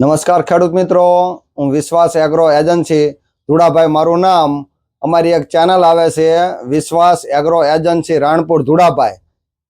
નમસ્કાર ખેડૂત મિત્રો, હું વિશ્વાસ એગ્રો એજન્સી. ધુડાભાઈ, મારું નામ. અમારી એક ચેનલ આવે છે વિશ્વાસ એગ્રો એજન્સી રાણપુર ધુડાભાઈ.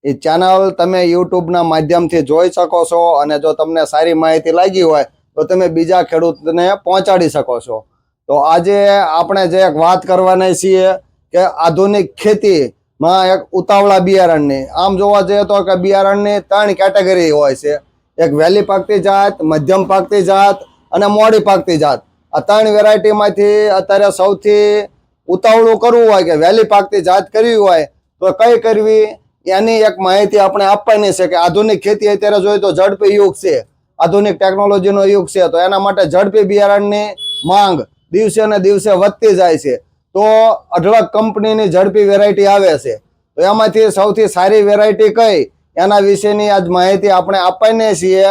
એ ચેનલ તમે યુટ્યુબના માધ્યમથી જોઈ શકો છો અને જો તમને સારી માહિતી લાગી હોય, તો તમે બીજા ખેડૂતને પહોંચાડી શકો છો. તો આજે આપણે જે એક વાત કરવાના છીએ કે આધુનિક ખેતીમાં એક ઉતાવળા બિયારણની. આમ જોવા જઈએ તો કે બિયારણની ત્રણ કેટેગરી હોય છે. એક વહેલી પાકતી જાત, મધ્યમ પાકતી જાત અને મોડી પાકતી જાત. આ ત્રણ વેરાયટીમાંથી અત્યારે સૌથી ઉતાવળું કરવું હોય કે વહેલી પાકતી જાત કરવી હોય તો કઈ કરવી? એની એક માહિતી આપણે આપવાની છે કે આધુનિક ખેતી અત્યારે જોઈએ તો ઝડપી યુગ છે. આધુનિક ટેકનોલોજીનો યુગ છે તો એના માટે ઝડપી બિયારણની માંગ દિવસે ને દિવસે વધતી જાય છે. તો અઢળક કંપનીની ઝડપી વેરાયટી આવે છે. તો એમાંથી સૌથી સારી વેરાયટી કઈ? એના વિશેની આજ માહિતી આપણે આપવાની છીએ.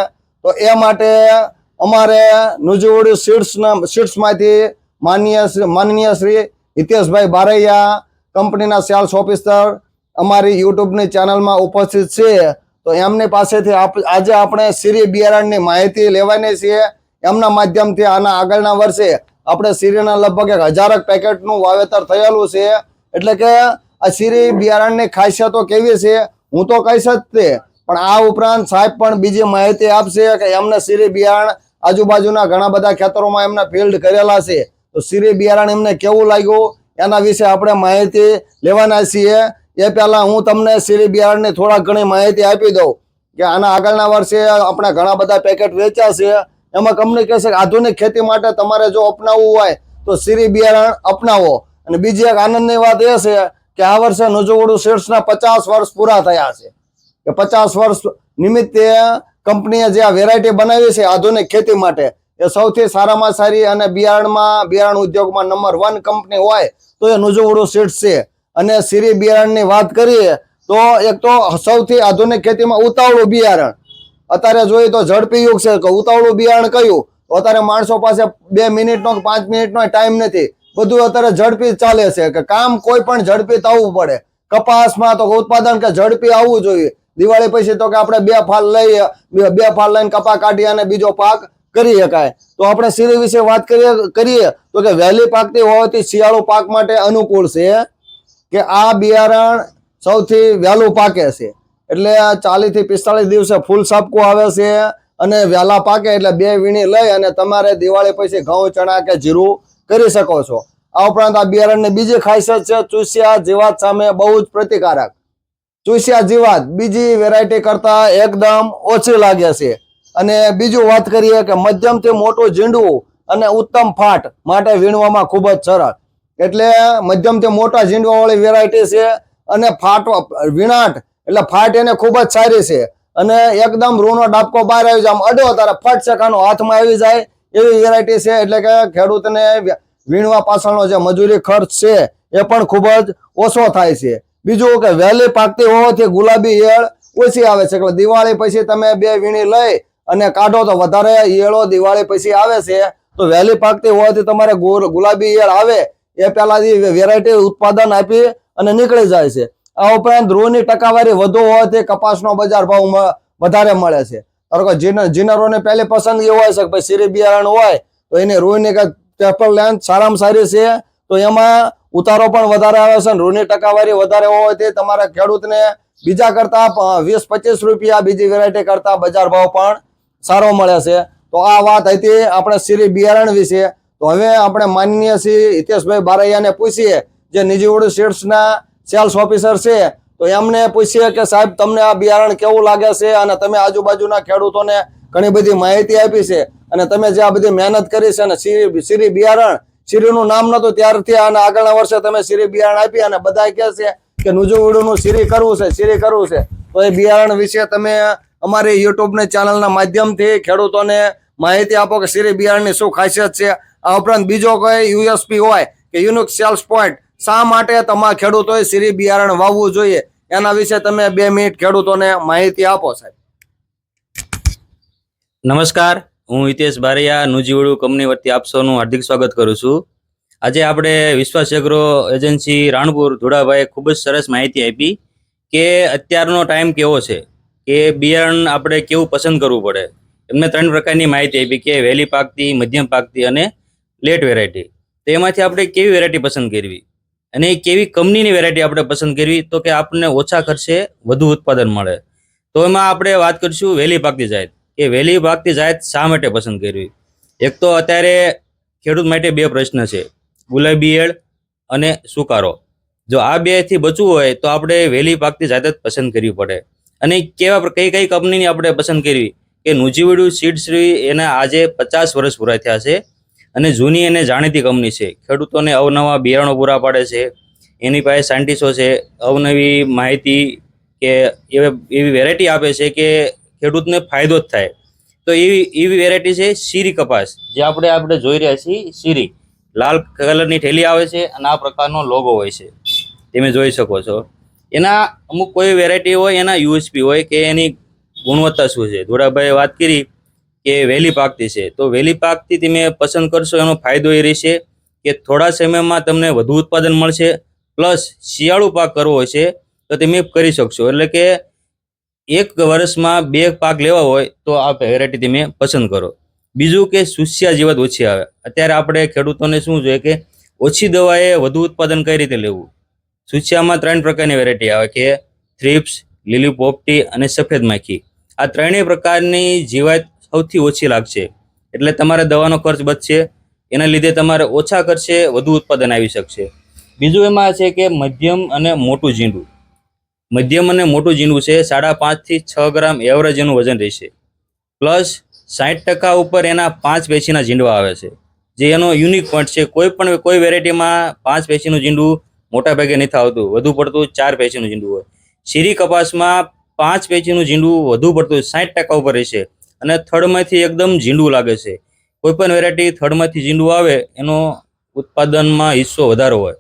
તો એ માટે અમારે નુજવડ સીડ્સના સીડ્સમાંથી માનનીય શ્રી- માનનીય શ્રી હિતેશભાઈ બારૈયા, કંપનીના સેલ્સ ઓફિસર, અમારી યુટ્યુબની ચેનલમાં ઉપસ્થિત છે. તો એમની પાસેથી આજે આપણે સિરી બિયારણની માહિતી લેવાની છીએ એમના માધ્યમથી આના આગળના વર્ષે આપણે સિરીના લગભગ એક હજારક પેકેટનું વાવેતર થયેલું છે. એટલે કે આ સિરી બિયારણની ખાસિયતો કેવી છે? હું તો કહીશ જ તે. પણ આ ઉપરાંત સાહેબ પણ બીજી માહિતી આપશે કે એમને શીરી બિયારણ આજુબાજુના ઘણા બધા ખેતરોમાં એમને ફિલ્ડ કરેલા છે. તો શીરી બિયારણ એમને કેવું લાગ્યું? એના વિશે આપણે માહિતી લેવાના છીએ. એ પહેલાં હું તમને શીરી બિયારણની થોડાક ઘણી માહિતી આપી દઉં કે આના આગળના વર્ષે આપણે ઘણા બધા પેકેટ વેચ્યા છે. એમાં કંપની કહેશે કે આધુનિક ખેતી માટે તમારે જો અપનાવવું હોય તો સિરી બિયારણ અપનાવો. અને બીજી એક આનંદની વાત એ છે કે આ વર્ષે નુજુવડું સીડ્સના પચાસ વર્ષ પૂરા થયા છે. કે પચાસ વર્ષ નિમિત્તે કંપનીએ જે આ વેરાયટી બનાવી છે આધુનિક ખેતી માટે, એ સૌથી સારામાં સારી અને બિયારણમાં, બિયારણ ઉદ્યોગમાં નંબર વન કંપની હોય તો એ નુજુવડું સીડ્સ છે. અને સિરી બિયારણની વાત કરીએ તો એક તો સૌથી આધુનિક ખેતીમાં ઉતાવળું બિયારણ. અત્યારે જોઈએ તો ઝડપી યુગ છે કે ઉતાવળું બિયારણ કયું? અત્યારે માણસો પાસે બે મિનિટનો કે પાંચ મિનિટનો ટાઈમ નથી. બધું અત્યારે ઝડપી ચાલે છે કે કામ કોઈ પણ ઝડપી થવું પડે. કપાસમાં તો ઉત્પાદન કે ઝડપી આવવું જોઈએ. દિવાળી પછી તો કે આપણે બે ફાલ લઈએ બે- ફાલ લઈને કપા કાઢી અને બીજો પાક કરી શકાય. તો આપણે સિરી વિશે વાત કરીએ કરીએ, તો કે વહેલી પાકતી હોવાથી શિયાળુ પાક માટે અનુકૂળ છે કે આ બિયારણ સૌથી વહેલું પાકે છે. એટલે ચાલીસથી પિસ્તાળીસ દિવસે ફૂલ સાપકું આવે છે અને વહેલા પાકે એટલે બે વીણી લઈ અને તમારે દિવાળી પછી ઘઉં, ચણા કે જીરું કરી શકો છો. આ ઉપરાંત આ બિયારણની બીજી ખાસિયત છે, ચૂસિયા જીવાત સામે બહુ જ પ્રતિકારક. ચૂસિયા જીવાત બીજી વેરાયટી કરતા એકદમ ઓછી લાગે છે. અને બીજું વાત કરીએ કે મધ્યમથી મોટું ઝીંડવું અને ઉત્તમ ફાટ માટે વીણવામાં ખૂબ જ સરળ. એટલે મધ્યમથી મોટા ઝીંડવાવાળી વેરાયટી છે અને ફાટ વીણાટ, એટલે ફાટ એને ખૂબ જ સારી છે. અને એકદમ રૂનો ડાબકો બહાર આવી જાય, આમ અડો તારે ફટ સેકાનો હાથમાં આવી જાય એવી વેરાયટી છે એટલે કે ખેડૂતને વીણવા પાછળનો જે મજૂરી ખર્ચ છે એ પણ ખૂબ જ ઓછો થાય છે. બીજું કે વહેલી પાકતી હોવાથી ગુલાબી ઈયળ ઓછી આવે છે. એટલે દિવાળી પછી તમે બે વીણી લઈ અને કાઢો તો વધારે ઈયળો દિવાળી પછી આવે છે. તો વહેલી પાકતી હોવાથી તમારે ગુલાબી ઈયળ આવે એ પહેલાથી વેરાયટી ઉત્પાદન આપી અને નીકળી જાય છે. આ ઉપરાંત ધ્રુવની ટકાવારી વધુ હોવાથી કપાસનો બજાર ભાવ વધારે મળે છે. ધારો કે જીનર પહેલે પસંદગી હોય છે ભાઈ સિરી બિયારણ હોય, તો એની રોહિની કે પેપર લેન્થ સારામાં સારી છે, તો એમાં ઉતારો પણ વધારે આવે છે રૂની ટકાવારી વધારે હોય તે તમારા ખેડૂતને બીજા કરતા વીસ પચીસ રૂપિયા બીજી વેરાયટી કરતા બજાર ભાવ પણ સારો મળે છે. તો આ વાત હતી આપણે સિરી બિયારણ વિશે. તો હવે આપણે માનનીય શ્રી હિતેશભાઈ બારૈયાને પૂછીએ, જે નિજીવડ શેડ્સના સેલ્સ ઓફિસર છે તો એમને પૂછીએ કે સાહેબ, તમને આ બિયારણ કેવું લાગે છે અને તમે આજુબાજુના ખેડૂતોને ઘણી બધી માહિતી આપી છે અને તમે જે આ બધી મહેનત કરી છે અને શ્રી શ્રી બિયારણ, શ્રીનું નામ નતું ત્યારથી અને આગળના વર્ષે તમે શ્રી બિયારણ આપી અને બધા કહે છે કે નુજુવડુનું શ્રી કરવું છે, શ્રી કરવું છે. તો એ બિયારણ વિશે તમે અમારી યુટ્યુબની ચેનલના માધ્યમથી ખેડૂતોને માહિતી આપો કે શ્રી બિયારણની શું ખાસિયત છે. આ ઉપરાંત બીજો કોઈ યુએસપી હોય કે યુનિક સેલ્સ પોઈન્ટ શા માટે તમારા ખેડૂતોએ શ્રી બિયારણ વાવવું જોઈએ? એના વિશે તમે બે મિનિટ ખેડૂતોને માહિતી આપો સાહેબ. નમસ્કાર, હું હિતેશ બારિયા, નુજીવડુ કંપની વતી આપ હાર્દિક સ્વાગત કરું છું. આજે આપણે વિશ્વાસ એગ્રો એજન્સી રાણપુર ધોળાભાઈએ ખૂબ જ સરસ માહિતી આપી કે અત્યારનો ટાઈમ કેવો છે? કે બિયારણ આપણે કેવું પસંદ કરવું પડે? એમને ત્રણ પ્રકારની માહિતી આપી કે વહેલી પાકતી મધ્યમ પાકતી અને લેટ વેરાયટી. તો એમાંથી આપણે કેવી વેરાયટી પસંદ કરવી? અને એ કેવી કંપનીની વેરાયટી આપણે પસંદ કરવી, તો કે આપણને ઓછા ખર્ચે વધુ ઉત્પાદન મળે. તો એમાં આપણે વાત કરીશું વહેલી પાકતી જાત. કે વહેલી પાકતી જાત શા માટે પસંદ કરવી? એક તો અત્યારે ખેડૂત માટે બે પ્રશ્ન છે. ગુલાબી એળ અને સુકારો. જો આ બેથી બચવું હોય, તો આપણે વહેલી પાકતી જાત જ પસંદ કરવી પડે. અને કેવા કઈ કઈ કંપનીની આપણે પસંદ કરવી? કે નુજીવડું શ્રી એના આજે પચાસ વર્ષ પૂરા થયા છે. અને જૂની અને જાણીતી કંપની છે. ખેડૂતોને અવનવા બિયારણો પૂરા પાડે છે. એની પાસે સાયન્ટિસ્ટો છે. અવનવી માહિતી કે એવી વેરાયટી આપે છે કે ખેડૂતને ફાયદો જ થાય. તો એવી એવી વેરાયટી છે શીરી કપાસ. જે આપણે આપણે જોઈ રહ્યા છીએ શીરી. લાલ કલરની થેલી આવે છે અને આ પ્રકારનો લોગો હોય છે. તમે જોઈ શકો છો. એના અમુક કોઈ વેરાયટી હોય, એના યુએસપી હોય કે એની ગુણવત્તા શું છે? ધોળાભાઈએ વાત કરી. કે વહેલી પાકતી છે, તો વહેલી પાકતી તમે પસંદ કરશો, એનો ફાયદો એ રહેશે કે થોડા સમયમાં તમને વધુ ઉત્પાદન મળશે, પ્લસ શિયાળુ પાક કરવો હશે તો તમે કરી શકશો. એટલે કે એક વર્ષમાં બે પાક લેવા હોય, તો આ વેરાયટી તમે પસંદ કરો. બીજું કે સુસ્યા જીવત ઓછી આવે. અત્યારે આપણે ખેડૂતોને શું જોઈએ કે ઓછી દવાએ વધુ ઉત્પાદન કઈ રીતે લેવું? સુસ્યામાં ત્રણ પ્રકારની વેરાયટી આવે કે થ્રિપ્સ લીલી પોપટી અને સફેદ માખી. આ ત્રણેય પ્રકારની જીવાત સૌથી ઓછી લાગશે એટલે તમારે દવાનો ખર્ચ બચશે. એના લીધે તમારે ઓછા ખર્ચે વધુ ઉત્પાદન આવી શકશે. બીજું એમાં છે કે મધ્યમ અને મોટું ઝીંડું. મધ્યમ અને મોટું ઝીંડું છે, સાડા પાંચથી છ ગ્રામ એવરેજ એનું વજન રહેશે. પ્લસ સાઠ ટકા ઉપર એના પાંચ પેશીના ઝીંડવા આવે છે. જે એનો યુનિક પોઈન્ટ છે. કોઈ પણ કોઈ વેરાયટીમાં પાંચ પેશીનું ઝીંડું મોટા ભાગે નથી આવતું વધુ પડતું ચાર પેશીનું ઝીંડું હોય. શીરી કપાસમાં પાંચ પેશીનું ઝીંડું વધુ પડતું સાઠ ટકા ઉપર રહેશે. અને થડમાંથી એકદમ ઝીંડું લાગે છે. કોઈ પણ વેરાયટી થડમાંથી ઝીંડું આવે, એનો ઉત્પાદનમાં હિસ્સો વધારો હોય.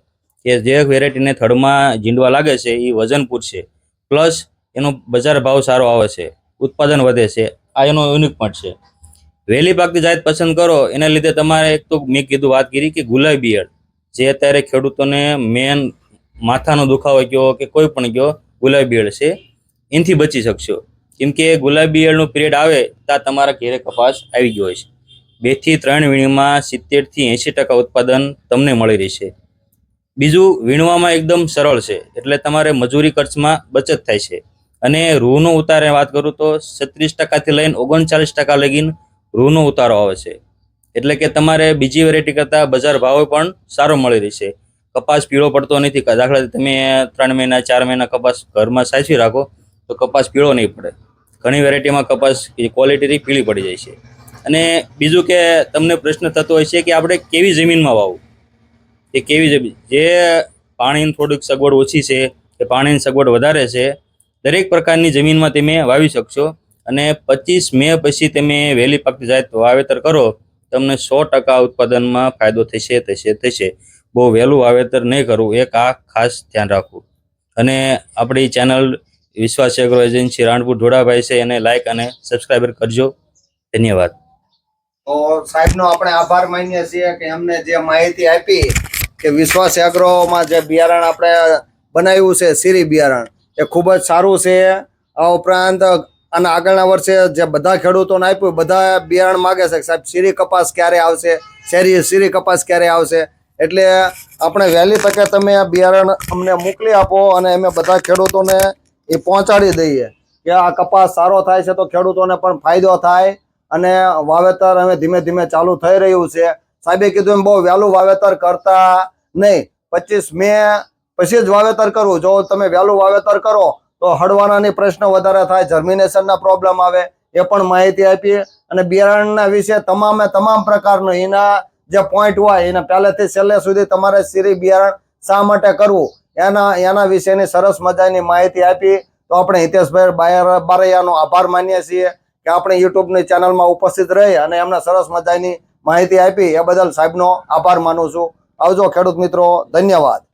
કે જે વેરાયટીને થડમાં ઝીંડવા લાગે છે એ વજન પૂરશે. પ્લસ એનો બજાર ભાવ સારો આવે છે. ઉત્પાદન વધે છે. આ એનો યુનિક પોઈન્ટ છે. વહેલી પાકતી જાત પસંદ કરો, એના લીધે તમારે એક તો મેં કીધું વાત કરી કે ગુલાબી ઈયળ જે અત્યારે ખેડૂતોને મેન માથાનો દુખાવો કયો કે કોઈ પણ કયો, ગુલાબી ઈયળ છે, એનાથી બચી શકશો. કેમ કે ગુલાબી ઈયળનું પિરિયડ આવે ત્યાં તમારા ઘેરે કપાસ આવી ગયો હોય છે. બેથી ત્રણ વીણીમાં સિત્તેરથી એંશી ટકા ઉત્પાદન તમને મળી રહેશે. બીજું વીણવામાં એકદમ સરળ છે, એટલે તમારે મજૂરી ખર્ચમાં બચત થાય છે. અને રૂહનો ઉતારે વાત કરું તો છત્રીસ ટકાથી લઈને ઓગણચાલીસ ટકા લગીન રૂનો ઉતારો આવે છે. એટલે કે તમારે બીજી વેરાયટી કરતાં બજાર ભાવ પણ સારો મળી રહેશે. કપાસ પીળો પડતો નથી. દાખલા તમે ત્રણ મહિના, ચાર મહિના કપાસ ઘરમાં સાચવી રાખો તો કપાસ પીળો નહીં પડે. ઘણી વેરાયટીમાં કપાસ ક્વોલિટીથી પીળી પડી જાય છે. અને બીજું કે તમને પ્રશ્ન થતો હોય છે કે આપણે કેવી જમીનમાં વાવવું? એ કેવી જમીન જે પાણીની થોડીક સગવડ ઓછી છે, કે પાણીની સગવડ વધારે છે, દરેક પ્રકારની જમીનમાં તમે વાવી શકશો. અને પચીસ મે પછી તમે વહેલી પાકતી જાત વાવેતર કરો, તમને સો ટકા ઉત્પાદનમાં ફાયદો થશે થશે થશે. બહુ વહેલું વાવેતર નહીં કરવું એક આ ખાસ ધ્યાન રાખવું. અને આપણી ચેનલ વિશ્વાસ એગ્રો એજન્સી રાણપુર ઢોળાભાઈ છે. એને લાઈક અને સબસ્ક્રાઈબર કરજો. ધન્યવાદ. તો સાહેબનો આપણે આભાર માનીએ છીએ કે અમને જે માહિતી આપી કે વિશ્વાસ એગ્રોમાં જે બિયારણ આપણે બનાવ્યું છે સીરી બિયારણ, એ ખૂબ જ સારું છે. આ ઉપરાંત અને આગળના વર્ષે જે બધા ખેડૂતોને આપ્યું, બધા બિયારણ માગે છે સાહેબ, શીરી કપાસ ક્યારે આવશે? શેરી, શીરી કપાસ ક્યારે આવશે? એટલે આપણે વહેલી તકે તમે આ બિયારણ અમને મોકલી આપો અને અમે બધા ખેડૂતોને એ પહોંચાડી દઈએ કે આ કપાસ સારો થાય છે તો ખેડૂતોને પણ ફાયદો થાય અને વાવેતર હવે ધીમે ધીમે ચાલુ થઈ રહ્યું છે. સાહેબે કીધું એમ બહુ વહેલું વાવેતર કરતા નહીં. પચીસ મે પછી જ વાવેતર કરવું જો તમે વહેલું વાવેતર કરો તો હળવાનાની પ્રશ્ન વધારે થાય જર્મિનેશનના પ્રોબ્લેમ આવે, એ પણ માહિતી આપી અને બિયારણના વિશે તમામે તમામ પ્રકારનું એના જે પોઈન્ટ હોય એને પહેલેથી છેલ્લે સુધી તમારે સીરી બિયારણ શા માટે કરવું? એના એના વિશેની સરસ મજાની માહિતી આપી. તો આપણે હિતેશભાઈ બારૈયાનો આભાર માનીએ છીએ કે આપણે યુટ્યુબની ચેનલમાં ઉપસ્થિત રહી અને એમને સરસ મજાની માહિતી આપી. એ બદલ સાહેબનો આભાર માનું છું. આવજો ખેડૂત મિત્રો, ધન્યવાદ.